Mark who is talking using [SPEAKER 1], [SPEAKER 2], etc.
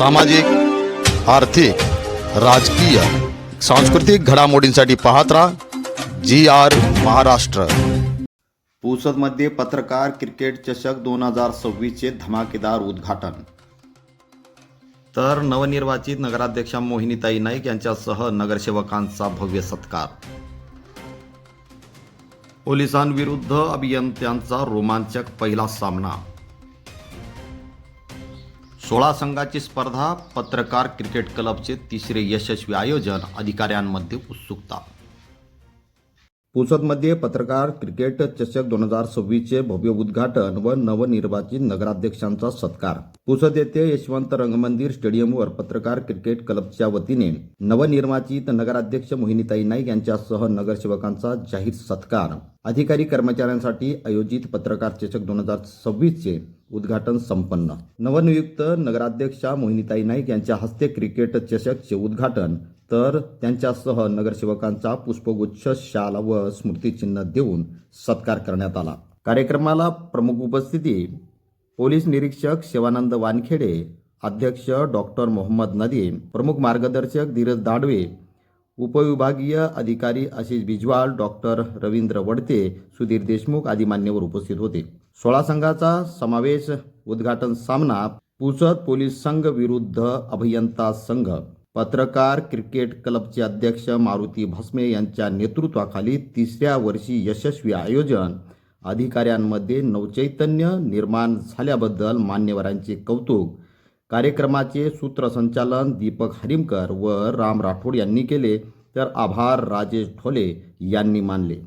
[SPEAKER 1] सामाजिक आर्थिक राजकीय सांस्कृतिक घडामोडींसाठी पाहत राहा जी आर महाराष्ट्र. पुसदमध्ये पत्रकार क्रिकेट चषक दोन हजार सव्वीसचे धमाकेदार उद्घाटन. तर नवनिर्वाचित नगराध्यक्षा मोहिनीताई नाईक यांच्यासह नगरसेवकांचा भव्य सत्कार. पोलिसांविरुद्ध अभियंत्यांचा रोमांचक पहिला सामना. सोळा संघाची स्पर्धा पत्रकार क्रिकेट क्लबचे तिसरे यशस्वी आयोजन अधिकाऱ्यांमध्ये उत्सुकता. पुसदमध्ये पत्रकार क्रिकेट चषक दोन हजार सव्वीसचे भव्य उद्घाटन व नवनिर्वाचित नगराध्यक्षांचा सत्कार. पुसद येथे यशवंत रंगमंदिर स्टेडियमवर पत्रकार क्रिकेट क्लबच्या वतीने नवनिर्वाचित नगराध्यक्ष मोहिनीताई नाईक यांच्यासह नगरसेवकांचा जाहीर सत्कार. अधिकारी कर्मचाऱ्यांसाठी आयोजित पत्रकार चषक दोन हजार सव्वीसचे उद्घाटन संपन्न. नवनियुक्त नगराध्यक्षा मोहिनीताई नाईक यांच्या हस्ते क्रिकेट चषकचे उद्घाटन तर त्यांच्यासह नगरसेवकांचा पुष्पगुच्छ शाल व स्मृतिचिन्ह देऊन सत्कार करण्यात आला. कार्यक्रमाला प्रमुख उपस्थिती पोलीस निरीक्षक शिवानंद वानखेडे अध्यक्ष डॉक्टर मोहम्मद नदीम प्रमुख मार्गदर्शक धीरज दाडवे उपविभागीय अधिकारी आशिष बिजवाल डॉक्टर रवींद्र वडते सुधीर देशमुख आदी मान्यवर उपस्थित होते. सोळा संघाचा समावेश उद्घाटन सामना पुसद पोलीस संघ विरुद्ध अभियंता संघ. पत्रकार क्रिकेट क्लबचे अध्यक्ष मारुती भस्मे यांच्या नेतृत्वाखाली तिसऱ्या वर्षी यशस्वी आयोजन. अधिकाऱ्यांमध्ये नवचैतन्य निर्माण झाल्याबद्दल मान्यवरांचे कौतुक. कार्यक्रमाचे सूत्रसंचालन दीपक हरिमकर व राम राठोड यांनी केले तर आभार राजेश ढोले यांनी मानले.